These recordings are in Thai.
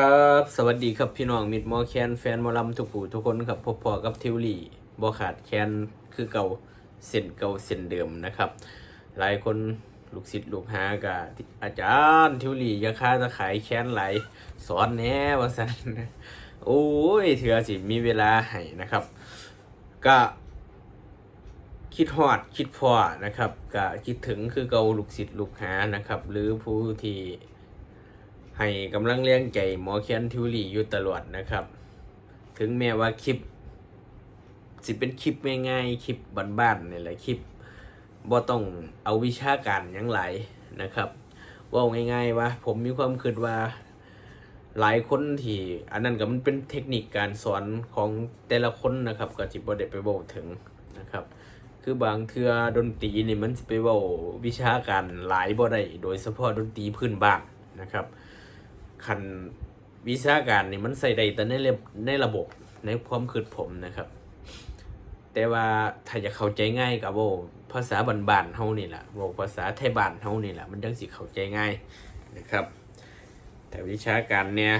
ครับ สวัสดีครับพี่น้องมิดมอแคนแฟนมอลำทุกผู้ทุกคนครับพบพอกับทิวลี่บ่ขาดแคนคือเก่าเส้นเก่าเส้นเดิมนะครับ หลายคนลูกศิษย์ลูกหากะอาจารย์ทิวลี่ยาค่าจะขายแคนไหลสอนแหน่ว่าสันโอ้ยเถือสิมีเวลาให้นะครับ ก็คิดฮอดคิดพอนะครับก็คิดถึงคือเก่าลูกศิษย์ลูกหานะครับ หรือผู้ที่ ให้กำลังเลี้ยงใจหมอเคียนทิวลี่อยู่ตลอดนะครับ ถึงแม้ว่าคลิป สิเป็นคลิปง่ายๆคลิปบ้านๆนี่แหละคลิปบ่ต้องเอาวิชาการยังไหลนะครับ ว่าง่ายๆว่าผมมีความคิดว่าหลายคนที่อันนั้นก็มันเป็นเทคนิคการสอนของแต่ละคนนะครับก็จิบ่ได้ไปบอกถึงนะครับ คือบางเทือดนตรีนี่มันไปเว้าวิชาการหลายบ่ได้โดยเฉพาะดนตรีพื้นบ้านนะครับ คันวิชาการนี่มันใส่ได้แต่ในระในระบบในความคิดผมนะครับ แต่ว่าถ้าจะเข้าใจง่ายกับโวาภาษาบ้านๆเฮานี่แหละโวาภาษาไทยบ้านเฮานี่แหละมันจังสิเข้าใจง่ายนะครับ แต่วิชาการเนี่ย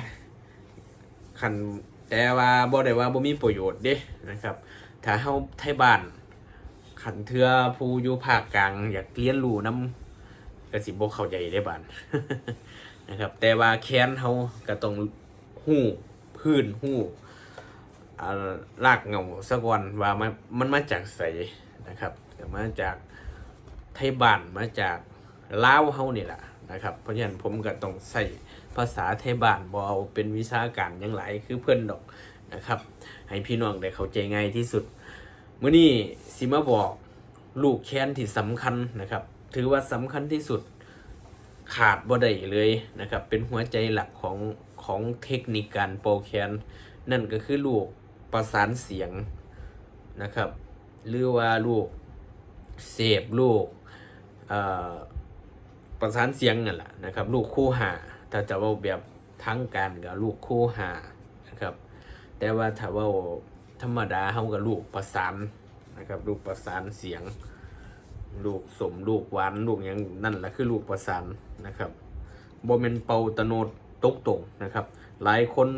คันแต่ว่าบ่ได้ว่าบ่มีประโยชน์เด้นะครับ ถ้าเฮาไทยบ้านคันเทือผู้อยู่ภาคกลาง อยากเรียนรู้นำก็สิบ่เข้าใจได้บ้าน นะครับ แต่ว่าแค้นเขาก็ต้องหู้พื้นหู้อ่ารากเงาสะก่อนว่ามันมันมาจากใสนะครับมาจากไทยบ้านมาจากลาวเฮานี่แหละนะครับเพราะฉะนั้นผมก็ต้องใส่ภาษาไทยบ้านบ่เอาเป็นวิชาการยังหลคือเพื่อนดอกนะครับ ให้พี่น้องได้เข้าใจง่ายที่สุดมื้อนี้สิมาบอกลูกแค้นที่สำคัญนะครับ ถือว่าสำคัญที่สุด ขาดบ่ได้เลยนะครับ เป็นหัวใจหลักของของเทคนิคการโปรแคนนั่นก็คือลูกประสานเสียงนะครับ หรือว่าลูกเสพลูกประสานเสียงนั่นแหละนะครับ ลูกคู่หาถ้าจะว่าแบบทั้งการกับลูกคู่หานะครับ แต่ว่าถ้าว่าธรรมดาเฮากับลูกประสานนะครับ ลูกประสานเสียง ลูกสมลูกหวานลูกหยังนั่นแหละคือลูกประสานนะครับโบเมนเป่าตโนดตกตรงนะครับ หลายคน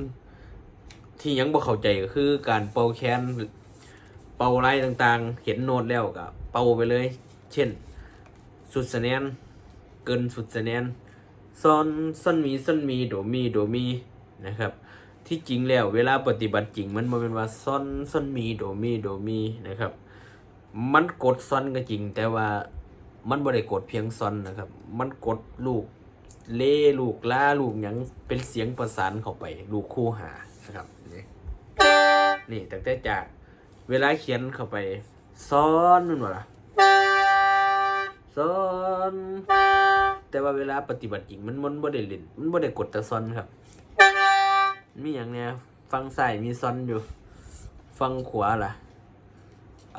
ที่ยังบ่เข้าใจก็คือการเป่าแคนเป่าไรต่างๆ เห็นโนดแล้วก็เป่าไปเลย เช่น สุดสแนนเกินสุดสแนนซอนซ่อนมีซ่อนมีโดมีโดมีนะครับ ที่จริงแล้วเวลาปฏิบัติจริงมันบ่เป็นว่าซ่อนซ่อนมีโดมีโดมีนะครับ มันกดซอนก็จริง แต่ว่ามันบ่ได้กดเพียงซอนนะครับ มันกดลูกเล่ลูกล่าลูกหยังเป็นเสียงประสานเข้าไป ลูกคู่หานะครับนี่นี่ตั้งแต่จากเวลาเขียนเข้าไปซ้อนนั่นวะล่ะซ้อนแต่ว่าเวลาปฏิบัติจริงมันมันบ่ได้เล่นมันบ่ได้กดแต่ซ้อนครับ มีอย่างเนี้ยฟังซ้ายมีซ้อนอยู่ ฟังขวาล่ะ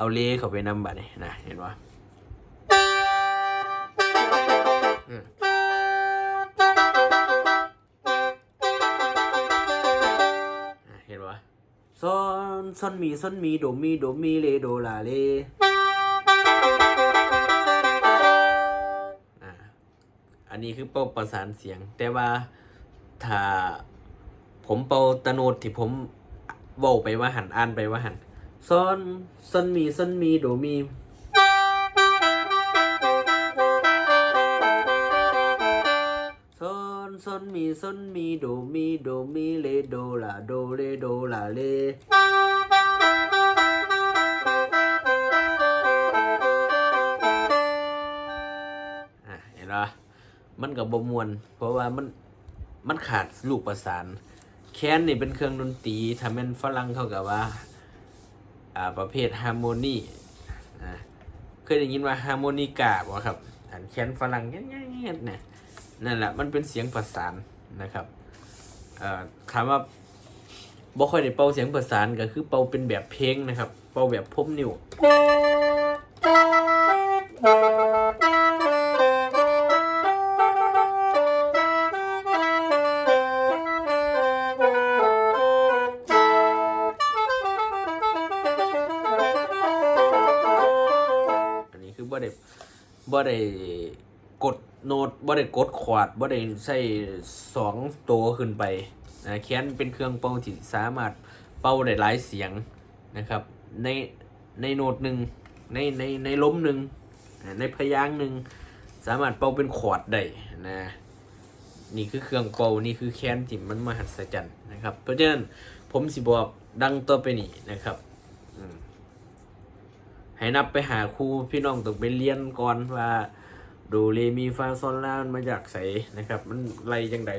เอาเลเข้าไปนำบัดนี่นะเห็นว่าเห็นว่าซอนซอนมีซอนมีโดมีโดมีเลโดลาเลอ่าอันนี้คือเป้าประสานเสียง แต่ว่าถ้าผมเป่าตะโนดที่ผมเว้าไปว่าหันอ่านไปว่าหัน ซอนซอนมีซอนมีโดมีซอนซอนมีซอนมีโดมีโดมีเลโดลาโดเลโดลาเลอะเห็นปะมันกับบมวน เพราะว่ามันมันขาดลูกประสาน แคนนี่เป็นเครื่องดนตรีทำเป็นฝรั่งเขากับว่าอ่า ประเภทฮาร์โมนีเคยได้ยินว่าฮาร์โมนิกาบ่ครับอันแคนฝรั่งเงี้ยๆๆเนี่ยนั่นแหละมันเป็นเสียงประสานนะครับถามว่าบ่ค่อยได้เป่าเสียงประสานก็คือเป่าเป็นแบบเพลงนะครับ เป่าแบบพรมนิ้ว บ่ได้กดโน้ตบ่ได้กดขวาดบ่ได้ใส่สองตัวขึ้นไปนะแคนเป็นเครื่องเป่าที่สามารถเป่าได้หลายเสียงนะครับ ในในโน้ตหนึ่งในในในล้มหนึ่งในพยางหนึ่งสามารถเป่าเป็นขอร์ดได้นะนี่คือเครื่องเป่านี่คือแคนที่มันมหัศจรรย์นะครับ เพราะฉะนั้นผมสิบอกดังต่อไปนี้นะครับ ให้นับไปหาครูพี่น้องต้องไปเรียนก่อนว่าดูเรมีฟาซอนลามันมาจากไสนะครับ มันไรจังได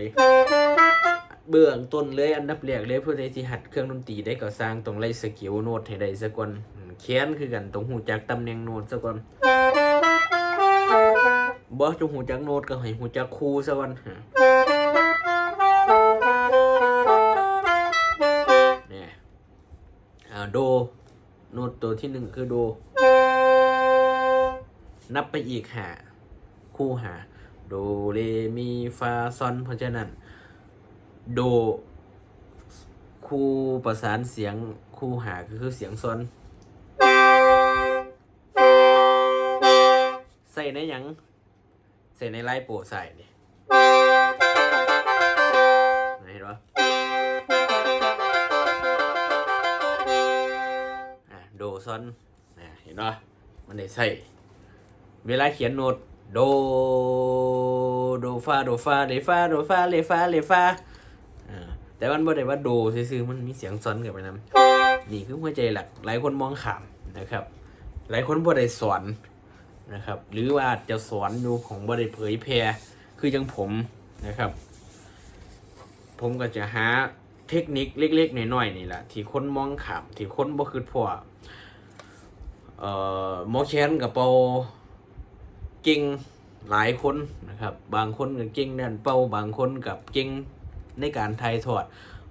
เบื้องต้นเลยอันดับแรกเลยเพื่อในที่หัดเครื่องดนตรีได้ก็สร้างต้องไล่สกิลโน้ตให้ได้ซะก่อนอืมแคนคือกันต้องหูจักตำแหน่งโน้ตซะก่อนบ่จงหูจักโน้ตก็ให้หูจักครูซะก่อนเนี่ยอ่าโด โน้ตตัวที่หนึ่งคือโด นับไปอีกหาคู่หา โดเรมีฟาซอนเพราะฉะนั้น โด คู่ประสานเสียงคู่หาก็คือเสียงซอนใส่ในยังใส่ในไลน์โปรใส่เนี่ยเห็นปะอ่ โดซอนเห็นปะมันได้ใส่เวลาเขียนโน้ตโดโดฟาโดฟาเลฟาโดฟาเลฟาเลฟาอ่าแต่มันบ่ได้ว่าโดซื่อๆมันมีเสียงซ้อนกับไปนำนี่คือหัวใจหลักหลายคนมองขามนะครับ หลายคนบ่ได้สอนนะครับ หรือว่าจะสอนอยู่ของบ่ได้เผยแพร่คือจังผมนะครับ ผมก็จะหา เทคนิคเล็ก ๆน้อยๆนี่แหละที่คนมองขามที่คนบ่คือพอเอ่อหมอแคนกับเปาเก่งหลายคนนะครับ บางคนก็เก่งด้านเป่าบางคนกับเก่งในการถ่ายทอด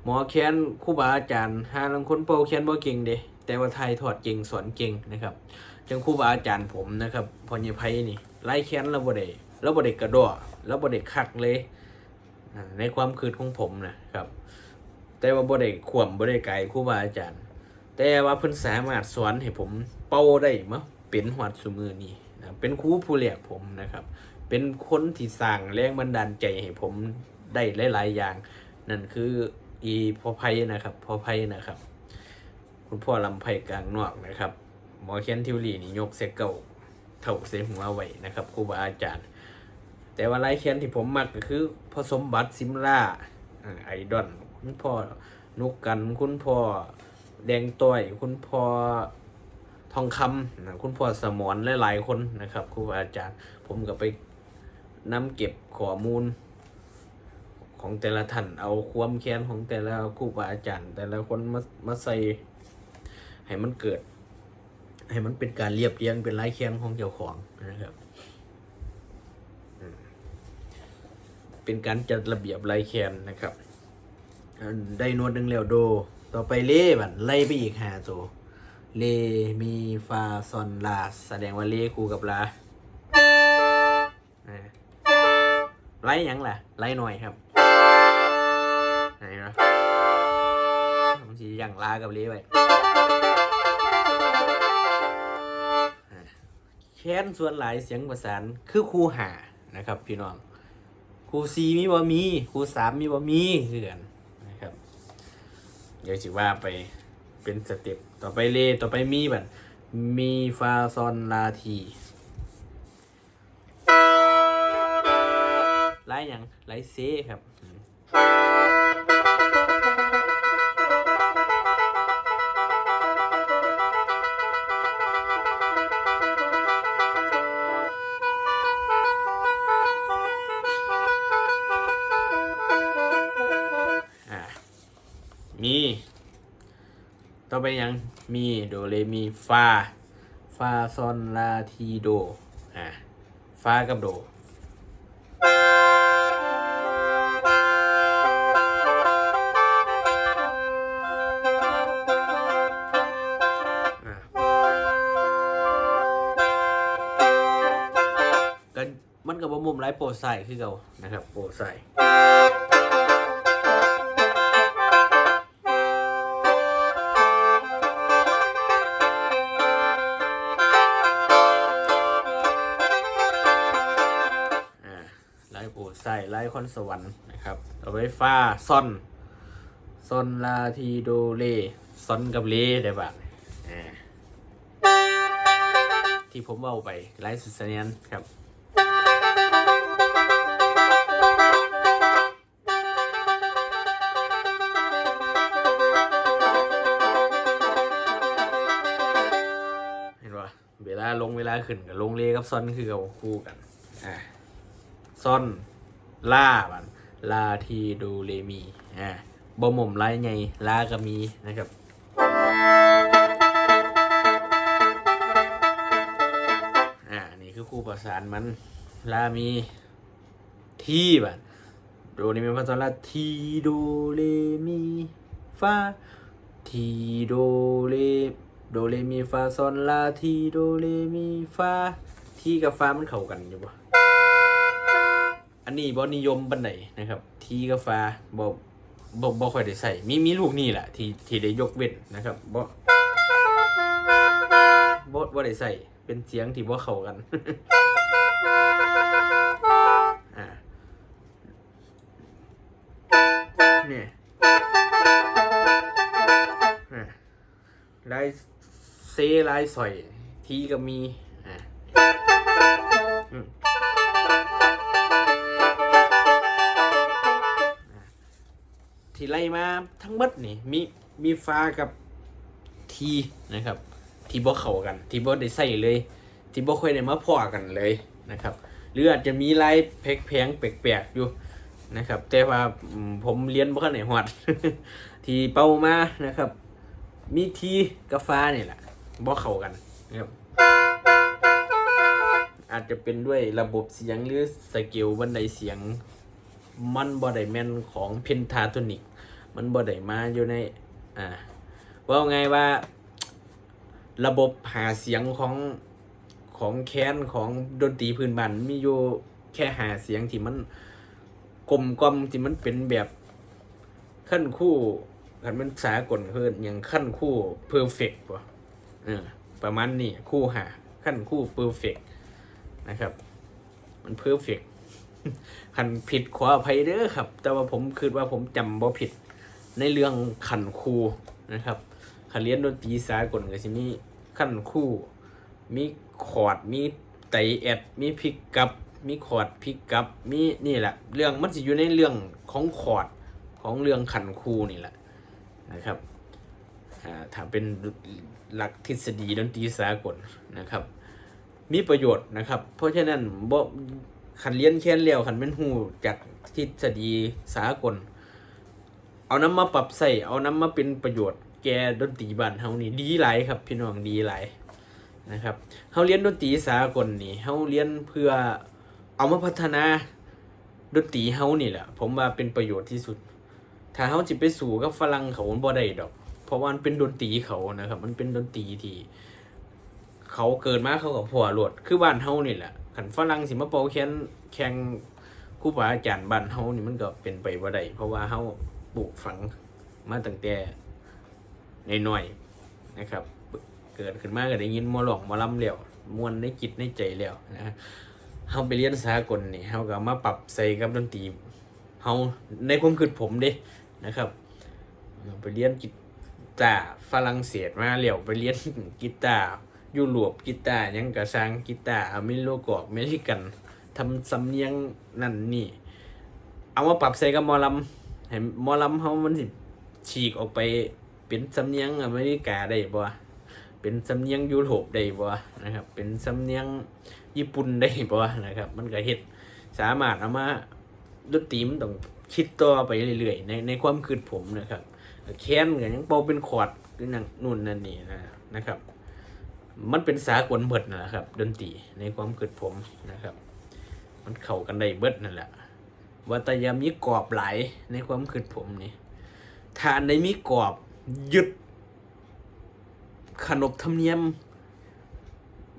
หมอแคนครูบาอาจารย์หาลางคนเป่าแคนบ่เก่งเด้แต่ว่าถ่ายทอดเก่งสอนเก่งนะครับจังครูบาอาจารย์ผมนะครับพอใหญ่ไผนี่ไล่แคนเราบ่ได้เราบ่ได้กระโดดเราบ่ได้คักเลยในความคิดของผมนะครับ แต่ว่าบ่ได้ขวมบ่ได้ไกลครูบาอาจารย์ แต่ว่าเพิ่นสามารถสอนให้ผมเป่าได้มาเป็นหอดสุมือนี้นะเป็นครูผู้เรียกผมนะครับ เป็นคนที่สร้างแรงบันดาลใจให้ผมได้หลาย ๆ อย่าง นั่นคืออีพอไพนะครับพอไพนะครับ คุณพ่อลำไพกลางนอกนะครับหมอเคนทิวลีนี่ยกเสกเก่าเท่าเสหัวไว้นะครับครูบาอาจารย์ แต่ว่าลายเขียนที่ผมมักก็คือผสมบัติซิมล่าอ่าไอดอน คุณพ่อนุกกัน คุณพ่อแดงต้อย คุณพ่อทองคำนะคุณพ่อสมรหลายๆคนนะครับครูบาอาจารย์ ผมก็ไปนำเก็บข้อมูล ของแต่ละท่านเอาความแค้นของแต่ละครูบาอาจารย์ แต่ละคนมามาใส่ให้มันเกิด ให้มันเป็นการเรียบเรียงเป็นลายแค้นของเจ้าของนะครับเป็นการจัดระเบียบไล่แคนนะครับ ได้โน้ตหนึ่งแล้วโด ต่อไปเล่บันไล่ไปอีกหาตัวเลมีฟาซอนลาแสดงว่าเลคูกับลาไล่ยังล่ะ ไล่หน่อยครับไหนนะบางทีอย่างลากับเลไปแค้นส่วนหลายเสียงประสานคือคูหานะครับ พี่น้องครูซีมีบ่มีครูสามมีบ่มีคือกัน เดี๋ยวสิว่าไปเป็นสเต็ปต่อไปเลต่อไปมีบัดมีฟาซอนลาทีไล่หยังไล่เซครับ มีต่อไปยังมีโดเรมีฟาฟาซอนลาทีโดอ่าฟากับโดมันกับมุมไรโปรไซคือเก่านะครับโปรไซ คอนสวรรค์นะครับเอาไว้ฟ้าซ่อนซอนลาทีโดเลซอนกับเลได้ปะอ่าที่ผมเอาไปไลฟ์สุดเสนียนครับเห็นปะเวลาลงเวลาขึ้นกับลงเลกับซอนคือเอาคู่กัน อ่าซอน ลาบันลาทีโดเลมีอ่าบ่หม่มไรไงลาก็มีนะครับอ่านี่คือคู่ประสานมันลามีทีบันโดนี่เป็นภาษาลาทีโดเลมีฟาทีโดเลโดเลมีฟาซอนลาทีโดเลมีฟาทีกับฟามันเข้ากันอยู่ปะ อันนี้บอนิยมบันไดนะครับ ทีกับฟบอบอบอค่อยได้ใส่มีมีลูกนี่แหละที่ที่ได้ยกเว้นนะครับบอบอบอได้ใส่เป็นเสียงที่บอเข้ากันอ่าเนี่ยลายเซลายสอย ทีก็มี ไล่มาทั้งหมดนี่มีมีฟ้ากับทีนะครับ ทีบ่เข้ากัน ทีบ่ได้ใส่เลย ทีบ่ค่อยได้มาพอกันเลยนะครับ หรืออาจจะมีลายแพงๆแปลกๆอยู่นะครับ แต่ว่าผมเรียนบ่คันไหนฮอดทีเป้ามานะครับ มีทีกับฟ้านี่แหละบ่เข้ากันนะครับอาจจะเป็นด้วยระบบเสียงหรือสเกลบันไดเสียงมันบ่ได้แม่นของเพนทาโทนิก มันบ่ได้มาอยู่ในอ่าว่าไงว่า ระบบหาเสียงของของแค้นของดนตรีพื้นบ้านมีอยู่แค่หาเสียงที่มันกลมกลมที่มันเป็นแบบขั้นคู่กันมันสากลเพิ่นอย่างขั้นคู่เพอร์เฟกต์ป่ะเออประมาณนี้คู่หาขั้นคู่เพอร์เฟกต์นะครับ มันเพอร์เฟกต์ขันผิดขออภัยเด้อครับ แต่ว่าผมคือว่าผมจำบ่ผิด ในเรื่องขันคูนะครับขันเรียนดนตรีสากลก็สิมีขันคู่ มีคอร์ดมีไตแอดมีพิกกับมีคอร์ดพิกกับมีนี่แหละ เรื่องมันจะอยู่ในเรื่องของคอร์ดของเรื่องขันคูนี่แหละนะครับอ่าถ้าเป็นหลักทฤษฎีดนตรีสากลนะครับ มีประโยชน์นะครับ เพราะฉะนั้นบ่ขันเรียนแค่นแล้วขันเป็นหูจากทฤษฎีสากล เอาน้ำมาปรับใส่เอาน้ำมาเป็นประโยชน์แกดนตรีบ้านเฮานี่ดีหลายครับ พี่น้องดีหลายนะครับเฮาเรียนดนตรีสากลนี่เฮาเรียนเพื่อเอามาพัฒนาดนตรีเฮานี่แหละผมว่าเป็นประโยชน์ที่สุด ถ้าเฮาจิไปสู่กับฝรั่งเขาบ่ได้ดอก เพราะว่ามันเป็นดนตรีเขานะครับ มันเป็นดนตรีที่เขาเกิดมาเขากับพ่อโลดคือบ้านเฮานี่แหละขันฝรั่งสิมาเป่าแคนแข่งครูบาอาจารย์บ้านเฮานี่มันก็เป็นไปบ่ได้เพราะว่าเฮา ลูกฝังมาตั้งแต่น้อยๆนะครับ เกิดขึ้นมาก็ได้ยินมอหลอกหมอลำแล้วมวนในจิตในใจแล้วนะเฮาไปเรียนสากลนี่เฮาก็มาปรับใส่กับดนตรีเฮาในความคิดผมเด้นะครับไปเรียนกีตาร์ฝรั่งเศสมาแล้วไปเรียนกีตาร์ยุโรปกีตาร์ยังกระซังกีตาร์อเมริกอกอเมริกันทำสำเนียงนั่นนี่ เอามาปรับใส่กับมอลำ ให้หมอลำเฮามันสิฉีกออกไปเป็นสำเนียงอเมริกาได้บ่เป็นสำเนียงยุโรปได้บ่นะครับ เป็นสำเนียงญี่ปุ่นได้บ่นะครับ มันก็เฮ็ดสามารถเอามาดนตรีมันต้องคิดต่อไปเรื่อยๆในในความคิดผมนะครับแค้นก็ยังเป่าเป็นคอร์ดคือนั่นนู่นนั่นนี่นะนะครับ มันเป็นสากลเบิดนั่นแหละครับ ดนตรีในความคิดผมนะครับ มันเข้ากันได้เบิดนั่นแหละ ว่าแต่ยามีกรอบไหลในความคิดผมนี่ถ้าอันใดมีกรอบยึด ขนบธรรมเนียม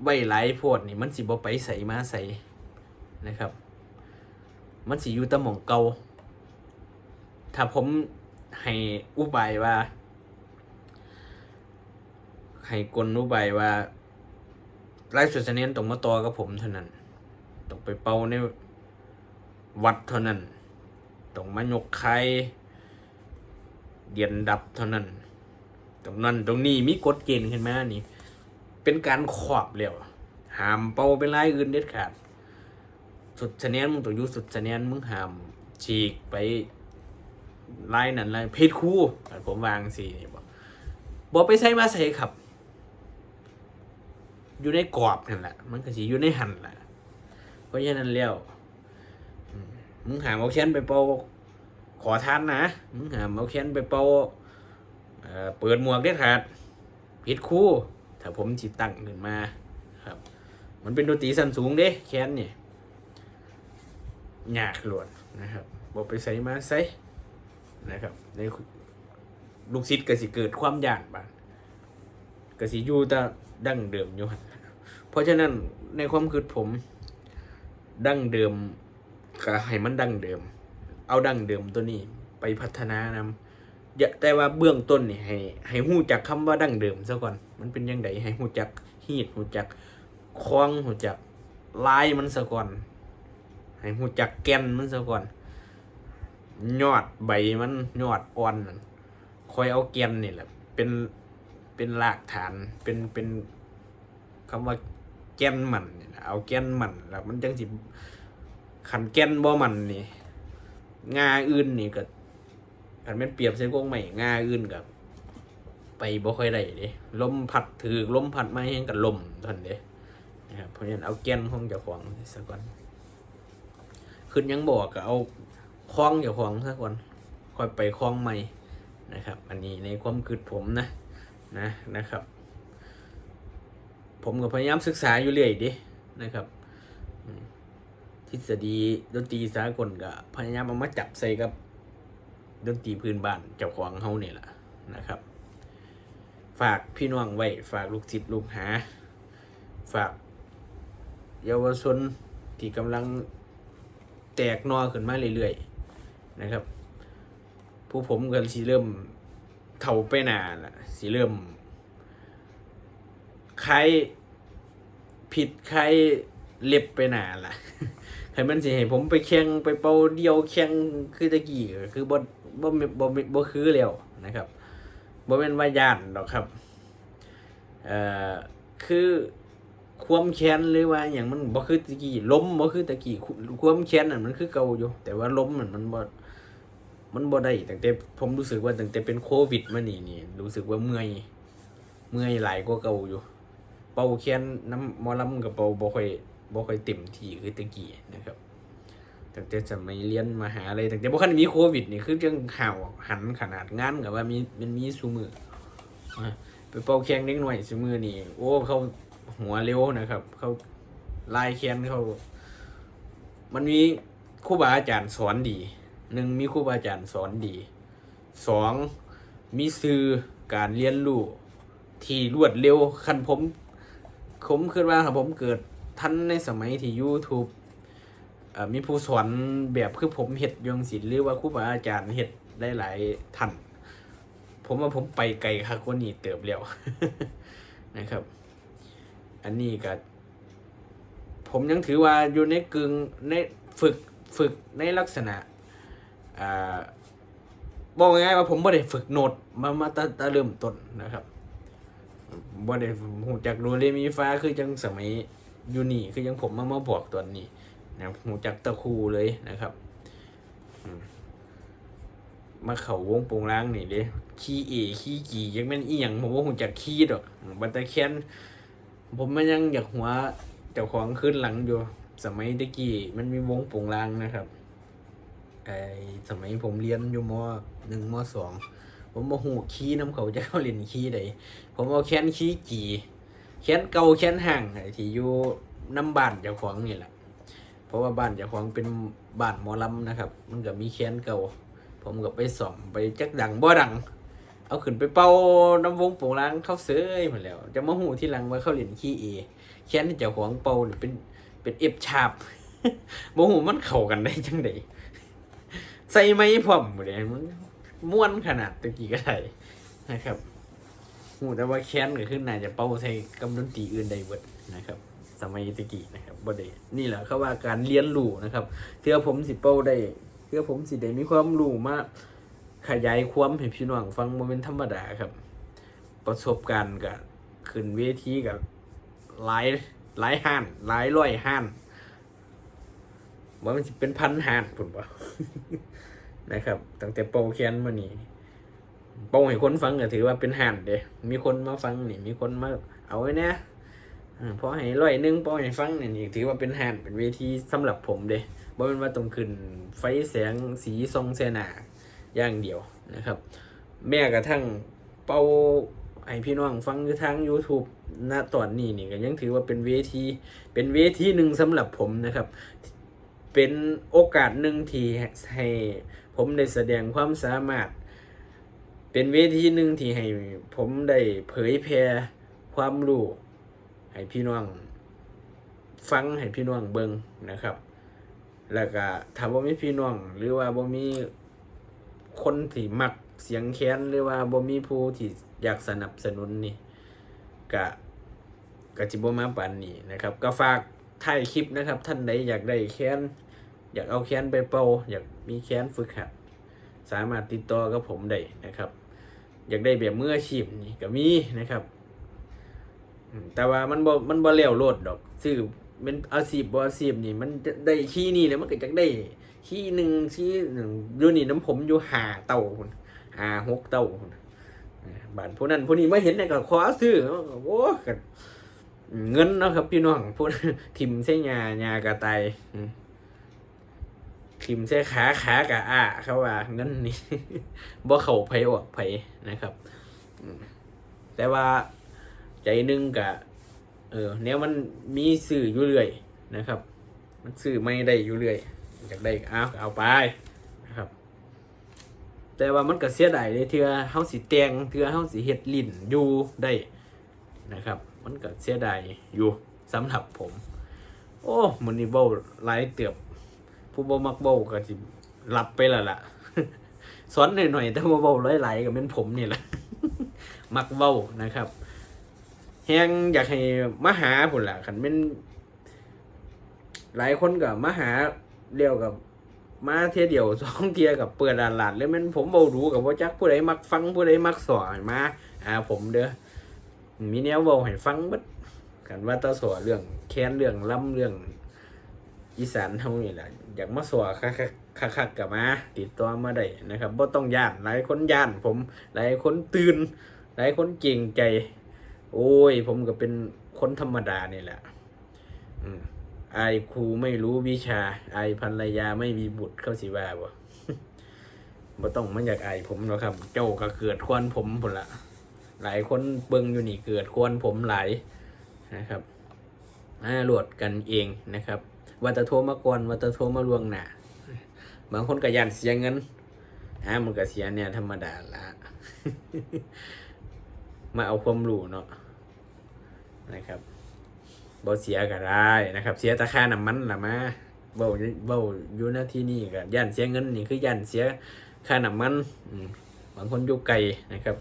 ไว้หลโพดนี่มันสิบ่ไปใส่มาใส่นะครับ มันสิอยู่ตะหม่องเก่าถ้าผมให้อุบายว่า ให้กลอุบายว่าไล่สุดเสนียนต้องมาต่อกับผมเท่านั้นต้องไปเป่าใน วัดเท่านั้น ต้องมายกไข่เดียนดับเท่านั้น ตรงนั้นตรงนี้มีกฎเกณฑ์ขึ้นไหมนี่ เป็นการขอบแล้วห้ามเป่าเป็นลายอื่นเด็ดขาด สุดคะแนนมึงต้องอยู่สุดคะแนนมึงห้ามฉีกไปไลายนั้นไลายเพศคู่ผมวางสีนี่บอกบอกไปใส่มาใส่ครับ อยู่ในกรอบนั่นแหละ มันก็สิอยู่ในหันแหละเพราะฉะนั้นแล้ว มึงหามเอาแค้นไปเป่าขอทานนะ มึงหามเอาแค้นไปเป่าเปิดหมวกเด็ดขาดผิดคู่ ถ้าผมจิตั้งขึ้นมาครับ มันเป็นดนตรีสั้นสูงเด้แค้นเนี่ยยากหลวดนะครับบอกไปใส่มาใส่นะครับในลูกศิษย์ก็สิเกิดความยากบางก็สิอยู่แต่ดั้งเดิมอยู่เพราะฉะนั้นในความคิดผมดั้งเดิม ก็ให้มันดังเดิม เอาดังเดิมตัวนี้ไปพัฒนานำอย่าแต่ว่าเบื้องต้นนี่ให้ให้หู้จักคำว่าดั้งเดิมซะก่อน มันเป็นยังไงให้หู้จักฮีดหู้จักคล้องหู้จักลายมันซะก่อน ให้หู้จักแก่นมันซะก่อน ยอดใบมันยอดอ่อนนั่นคอยเอาแก่นนี่แหละ เป็นเป็นรากฐานเป็นเป็นคำว่าแก่นมันเอาแก่นมันแล้วมันจังสิ ขันแก่นบ่มันนี่งาอื่นนี่ก็ขันแม่นเปรียบใส่กงใหม่งาอื่นกับไปบ่ค่อยได้เด้ลมพัดถือลมพัดมาแห้งกับลมท่านเด้นะครับเพราะฉะนั้นเอาแก่นของเจ้าของซะก่อนขึ้นยังบอกก็เอาคล้องเจ้าของซะก่อนค่อยไปคล้องใหม่นะครับ อันนี้ในความคิดผมนะนะนะครับ ผมก็พยายามศึกษาอยู่เรื่อยดินะครับ ทฤษฎีดนตรีสากลก็พยายามเอามาจับใส่กับดนตรีพื้นบ้านเจ้าของเฮานี่แหละนะครับ ฝากพี่น้องไว้ ฝากลูกศิษย์ลูกหา ฝากเยาวชนที่กำลังแตกหนอขึ้นมาเรื่อยๆนะครับ ผู้ผมก็สิเริ่มเท่าไปหนาละสิเริ่มใครผิดใครเล็บไปหนาล่ะ ครมันสิให้ผมไปแข่งไปเป่าเดียวแข่งคือตะกี้คือบ่บ่บ่บ่บ่คือแล้วนะครับบ่แม่นว่าย่านดอกครับเอ่อคือความแค้นหรือว่าอย่างมันบ่คือตะกี้ล้มบ่คือตะกี้ความแค้นนั่นมันคือเก่าอยู่ แต่ว่าล้มมันมันบ่มันบ่ได้ตั้งแต่ผมรู้สึกว่าตั้งแต่เป็นโควิดมานี่นี่รู้สึกว่าเมื่อยเมื่อยหลายกว่าเก่าอยู่ เป่าแค้นน้ำหมอลำกับเป่าบ่ค่อย บ่ค่อยเต็มที่คือตะกี้นะครับตั้งแต่สมัยเรียนมหาอะไรตั้งแต่บ่คันมีโควิดนี่คือจังห่าวหันขนาดงานกับว่ามีมันมีซุมืออ่ไปเป่าแค้นเล็กหน่อยซุมือนี่โอ้เขาหัวเร็วนะครับ เขาลายแค้นเขา มันมีครูบาอาจารย์สอนดีหนึ่งมีครูบาอาจารย์สอนดีสองมีสื่อการเรียนรู้ที่รวดเร็วคันผมผมคิดว่าครับผมเกิด ทันในสมัยที่ YouTube มีผู้สอนแบบคือผมเฮ็ดอยจังสิหรือว่าครูบาอาจารย์เฮ็ดได้หลายท่านผมว่าผมไปไกลคักกว่านี้เติบแล้วนะครับ อันนี้ก็ผมยังถือว่าอยู่ในกึ่งในฝึกฝึกในลักษณะอ่าบอกง่ายๆว่าผมไม่ได้ฝึกโน้ตมามาตั้งแต่เริ่มต้นนะครับบ่ได้หูจักโดเรมีฟ้าคือจังสมัย อยู่นี่คือยังผมมามาบอกตัวนี้นะหูจักตะคูเลยนะครับมาเข่าวงโปงล้างนี่เด้ขี้เอขี้กี่ยังแม่นอีหยังผมว่าหูจักขี้ดอกบัตรแคนผมมันยังอยากหัวเจ้าของขึ้นหลังอยู่ สมัยตะกี้มันมีวงโปงล้างนะครับไอสมัยผมเรียนอยู่มหนึ่งมสองผมมาหูขี้น้ำเขาจะเข้าเล่นขี้ใดผมเอาแค้นขี้กี่ แค้นเก่าแค้นห่างไอที่อยู่น้ำบ้านเจ้าของนี่แหละ เพราะว่าบ้านเจ้าของเป็นบ้านหมอลำนะครับ มันก็มีแค้นเก่า ผมก็ไปส่อมไปจักดังบ่ดัง เอาขึ้นไปเป่าน้ำวงโป่งล้างเข้าเสยหมดแล้ว จะมาหูที่หลังว่าเขาเล่นขี้เอแค้นเจ้าของเป่าเป็นเป็นเอฟชาบบ่หูมันเข้ากันได้จังไดใส่ไม้พร้อมหมเลยมันม้วนขนาดตะกี้ก็ได้นะครับ หูแต่ว่าแค้นก็ขึ้นน่าจะเป้าใส่กำดนตรีอื่นใดเบิดนะครับ สมัยตะกี้นะครับบ่ได้นี่แหละเขาว่าการเรียนรู้นะครับเพื่อผมสิเป้าได้เพื่อผมสิได้มีความรู้มากขยายความให้พี่น้องฟังบ่เป็นธรรมดาครับ ประสบการณ์กับขึ้นเวทีกับหลายหลายห้านหลายร้อยห้านว่ามันสิเป็นพันห้านพุ่นบ่นะครับ ตั้งแต่โปรแคนมานี่ โปรให้คนฟังก็ถือว่าเป็นห้านเด้มีคนมาฟังนี่ มีคนมาเอาไว้เนี่ยอ่าพอให้ร้อยหนึงพอให้ฟังนี่นี่ถือว่าเป็นห้านเป็นเวทีสำหรับผมเด้บ่เป็นว่าต้องขึ้นไฟแสงสีทรงเสนาอย่างเดียวนะครับ แม้กระทั่งเป่าให้พี่น้องฟังอยู่ทาง YouTube ณตอนนี้นี่ก็ยังถือว่าเป็นเวที เป็นเวทีหนึ่งสำหรับผมนะครับ เป็นโอกาสหนึ่งที่ให้ผมได้แสดงความสามารถ เป็นเวทีหนึ่งที่ให้ผมได้เผยแพร่ความรู้ให้พี่น้องฟังให้พี่น้องเบิงนะครับ แล้วก็ถ้าบ่มีพี่น้อง หรือว่าบ่มีคนที่มักเสียงแค้นหรือว่าบ่มีผู้ที่อยากสนับสนุนนี่ก็ก็จิบ่มาปานนี้นะครับ ก็ฝากถ่ายคลิปนะครับ ท่านใดอยากได้แค้นอยากเอาแค้นไปเป่าอยากมีแค้นฝึกหัดสามารถติดต่อกับผมได้นะครับ อยากได้แบบมืออาชีพนี่ก็มีนะครับแต่ว่ามันบ่มันบ่แล้วโลดดอกซื้อเป็นอาชีพบ่อาชีพนี่ มันได้ขี้นี่แล้วมันก็จะได้ขี้หนึ่งขี้หนึ่งอยู่นี่น้ำผมอยู่หาเต่าพุ่นหาหกเต่าพุ่นบ้านผู้นั้นผู้นี้มาเห็นเนี่ยก็ขอซื้อโอ้ก็เงินเนาะครับพี่น้องพูดทิมใส่ยาญากระตาย ทิมใส่ขาขากะอ้าเขาว่าเงินนี่บ่เข้าไผออกไผนะครับแต่ว่าใจหนึงกะ เออแนวมันมีสื่ออยู่เรื่อยนะครับ มันสื่อไม่ได้อยู่เรื่อยอยากได้ก็เอากเอาไปนะครับ แต่ว่ามันก็เสียดายเลยเทื่อเฮาสิแตงเทื่อเฮาสิเฮ็ดลิ้นอยู่ได้นะครับ มันก็เสียดายอยู่สำหรับผม โอ้มันนี่เว้าหลายเตือบ ผู้บ่มักเบ้าก็สิหลับไปแล้วล่ะสอนหน่อยๆแต่ว่าเบ้าหลายๆก็เป็นผมนี่แหละมักเบ้านะครับแฮงอยากให้มาหาพุ่นล่ะคันเป็นหลายคนก็มาหาเดียวกับมาเที่ยเดียวสองเที่ยกับเปิดด่านหลาดเลยแมันผมเบารู้กับว่าจักผู้ใดมักฟังผู้ใดมักสอนมาหาผมเด้อมีแนวเบาให้ฟังบิดกันว่าตาสอเรื่องแค้นเรื่องล่ำเรื่อง อีสานเฮานี่แหละอยากมาสวคักคักคักกับมา ติดต่อมาได้นะครับบ่ต้องย่านหลายคนย่าน ผมหลายคนตื่น หลายคนเก่งใจ โอ้ย ผมก็เป็นคนธรรมดานี่แหละอืมอายครูไม่รู้วิชาอายภรรยาไม่มีบุตรเข้าสิว่าบ่บ่ต้องมันอยากอายผมหรอกครับ เจ้าก็เกิดควรผมพุ่นละหลายคนเบิ่งอยู่นี่เกิดควรผมหลายนะครับอ่าหลดกันเองนะครับ ว่าจะโทรมาก่อนว่าจะโทรมาลวงหน้าบางคนก็ยันเสียเงินอ่ามันก็เสียเนี่ยธรรมดาละมาเอาความรู้เนาะนะครับบ่เสียก็ได้นะครับ เสียแตะค่าน้ำมันละมาเบาเบาอยู่หน้าที่นี่ก็ยันเสียเงินนี่คือยันเสียค่าน้ำมันบางคนอยู่ไกลนะครับ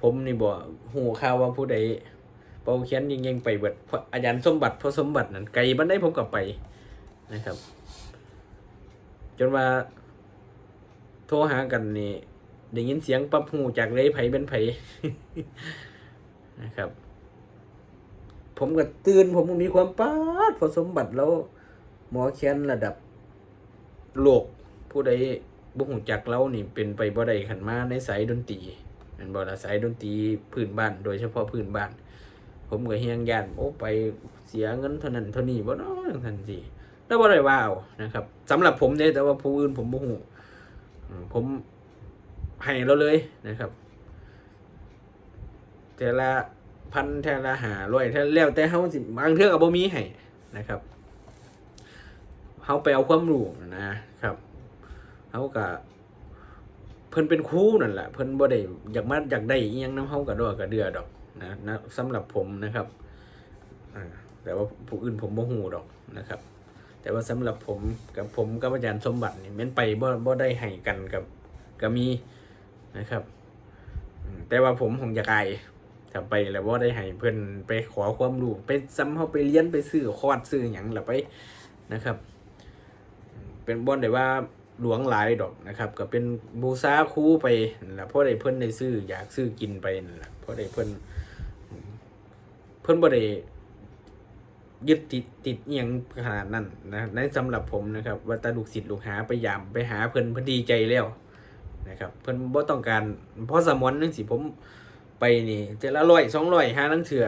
ผมนี่บ่หูข่าวว่าผู้ใด ป่าเขียนยิงยิงไปเบิดเพราะอาจารย์สมบัติเพราะสมบัตินั่นไกลบันได้ผมกลับไปนะครับ จนว่า โทรหากันนี่ได้ยินเสียงปั๊บหูจากเลยไผเป็นไผนะครับ ผมก็ตื่นผมมีความป้าดเพอสมบัติแล้ว หมอเขียนระดับโลกผู้ใดบุหูจักเรานี่เป็นไปบ่ได้ขันมาในสายดนตรีมันบ่ละสายดนตรีพื้นบ้าน โดยเฉพาะพื้นบ้าน ผมก็เฮียงยานโอ้ไปเสียเงินเท่านั้นเท่านี้บ่เนาะทันทีแล้วบ่ได้ว่าเอานะครับสำหรับผมเนี่ยแต่ว่าผู้อื่นผมบ่ฮู้ผมให้เราเลยนะครับ แต่ละพันแต่ละหาร้อยแต่แล้วแต่เฮาสิบางเทื่อก็บ่มีให้นะครับเฮาไปเอาความรู้นะครับเฮาก็เพิ่นเป็นครูนั่นแหละเพิ่นบ่ได้อยากมาอยากได้อีหยังนำเฮาก็ดอกก็เดือดอก นะนะสำหรับผมนะครับแต่ว่าผู้อื่นผมบ่ฮู้ดอกนะครับ แต่ว่าสำหรับผมกับผมกับอาจารย์สมบัตินี่ม่นไปบ่บ่ได้ให้กันกับก็มีนะครับ แต่ว่าผมคงอยากอายถ้าไปแล้วบ่ได้ให้เพิ่อนไปขอความรู้ไปซ้ำเฮาไปเรียนไปซื้อคอร์สซื้อหยังล่ะไปนะครับ เป็นบ่ได้ว่าหลวงหลายดอกนะครับ ก็เป็นบูซาครูไปแหละเพราะได้เพิ่นได้ซื้ออยากซื้อกินไปนั่นแหละเพราะได้เพิ่น พิ่นบ่ได้ยึดติดติดเอียงขนาดนั้นนะในสำหรับผมนะครับ ว่าตาลูกศิษย์ลูกหาไปยามไปหาเพิ่นเพิ่นดีใจแล้วนะครับ เพิ่นบ่ต้องการเพราะสมอนนึงสิผมไปนี่เจอละร้อยสองร้อยหาลังเถื่อ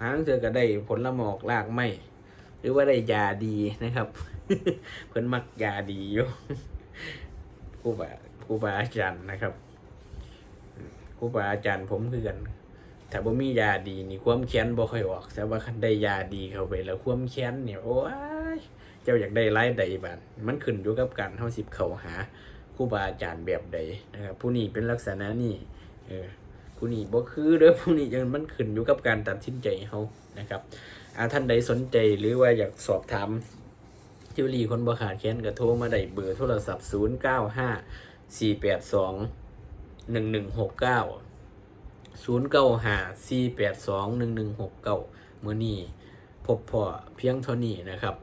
หาลังเถื่อก็ได้ผลละหมอกลากไม้หรือว่าได้ยาดีนะครับ เพิ่นมักยาดีอยู่ครูบาครูบาอาจารย์นะครับครูบาอาจารย์ผมคือกัน ถ้าบ่มียาดีนี่ความแค้นบ่ค่อยออกแต่ว่าคันได้ยาดีเข้าไปแล้วความแค้นเนี่ยโอ้ยเจ้าอยากได้รายใดบาดมันขึ้นอยู่กับการเฮาสิเข้าหาครูบาอาจารย์แบบใดนะครับผู้นี้เป็นลักษณะนี้เออผู้นี้บ่คือเด้อผู้นี้ยังมันขึ้นอยู่กับการตัดสินใจเฮานะครับอาท่านใดสนใจหรือว่าอยากสอบถามทิวลีคนบ่ขาดแค้นก็โทรมาได้เบอร์โทรศัพท์ 0 9 5 4 8 2 1 1 6 9 0 9 5 4 8 2 1 1 6 9เมื่อนี้พบพอเพียงเท่านี้นะครับ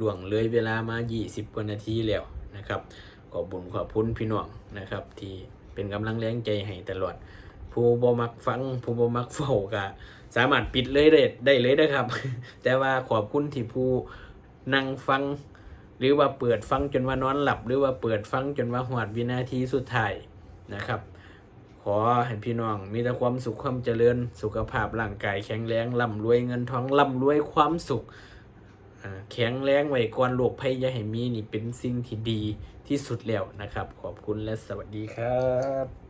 ล่วงเลยเวลามา20กว่านาทีแล้วนะครับ ขอบุญขอบพุนพี่น้องนะครับ ที่เป็นกำลังแรงใจให้ตลอด ผู้บ่มักฟัง ผู้บ่มักเฝ้าก็สามารถปิดเลยได้ได้เลยนะครับ แต่ว่าขอบคุณที่ผู้นั่งฟัง หรือว่าเปิดฟังจนว่านอนหลับ หรือว่าเปิดฟังจนว่าหวดวินาทีสุดท้ายนะครับ ขอให้พี่น้องมีแต่ความสุขความเจริญ สุขภาพร่างกายแข็งแรงร่ำรวยเงินทองร่ำรวยความสุขแข็งแรงไว้ก่อนโรคภัยย่าให้มีนี่เป็นสิ่งที่ดีที่สุดแล้วนะครับ ขอบคุณและสวัสดีครับ